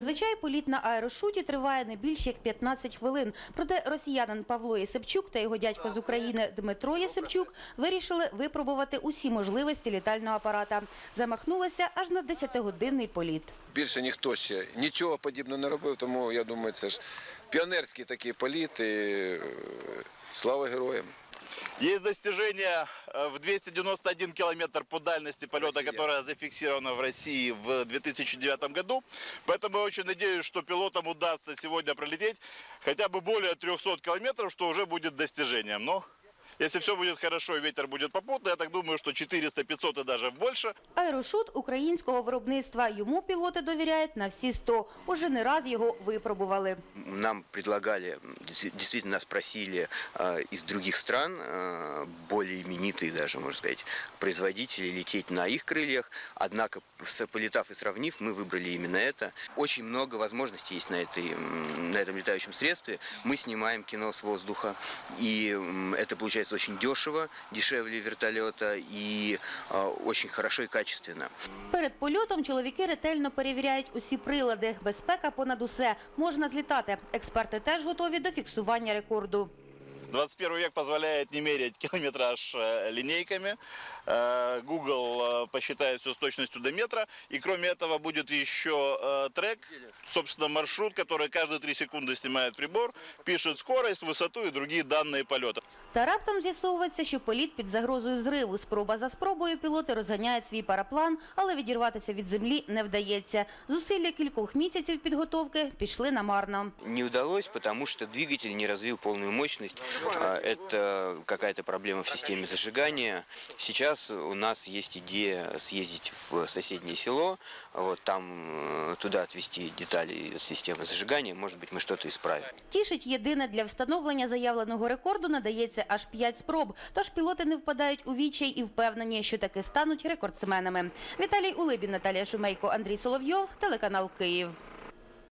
Зазвичай політ на аерошуті триває не більш як 15 хвилин. Проте росіянин Павло Єсипчук та його дядько з України Дмитро Єсипчук вирішили випробувати усі можливості літального апарата. Замахнулися аж на 10-годинний політ. Більше ніхто ще нічого подібного не робив, тому я думаю, це ж піонерські такі політи. Е, Слава героям! Есть достижение э, в 291 километр по дальности полета, Россия. которая зафиксирована в России в 2009 году. Поэтому я очень надеюсь, что пилотам удастся сегодня пролететь хотя бы более 300 километров, что уже будет достижением. Но если все будет хорошо и ветер будет попутный, я так думаю, что 400-500 и даже больше. Аерошут українського виробництва. Йому пілоти довіряють на всі 100. Уже не раз його випробували. Нам предлагали, м, дес- действительно нас просили э, из других стран, э, более именитые даже, можно сказать, производители лететь на их крыльях. Однако, с- полетав и сравнив, мы выбрали именно это. Очень много возможностей есть на, этой, м, на этом летающем средстве. Мы снимаем кино с воздуха, и м, это получается очень дешево, дешевле вертолета и э, очень хорошо и качественно. Перед польотом чоловіки ретельно перевіряють усі прилади. Безпека понад усе. Можна злітати. Експерти теж готові до фіксування рекорду. 21 век позволяет не мерять километраж э, линейками. Э, Google э, посчитает все с точностью до метра. И кроме этого будет еще э, трек, собственно, маршрут, который каждые 3 секунды снимает прибор, пишет скорость, высоту и другие данные полета. Та раптом з'ясовується, що політ під загрозою зриву. Спроба за спробою пілоти розганяють свій параплан, але відірватися від землі не вдається. Зусилля кількох місяців підготовки пішли намарно. Не удалось, потому что двигатель не развил полную мощность. А, Это какая-то проблема в системе зажигания. Сейчас у нас есть идея съездить в соседнее село, вот там э, туда отвезти детали системы зажигания. Может быть, мы что-то исправим. Тішить єдине для встановлення заявленого рекорду надається аж 5 спроб. Тож пілоти не впадають у відчай і впевнені, що таки стануть рекордсменами. Віталій Улибін, Наталія Шумейко, Андрій Соловйов, телеканал Київ.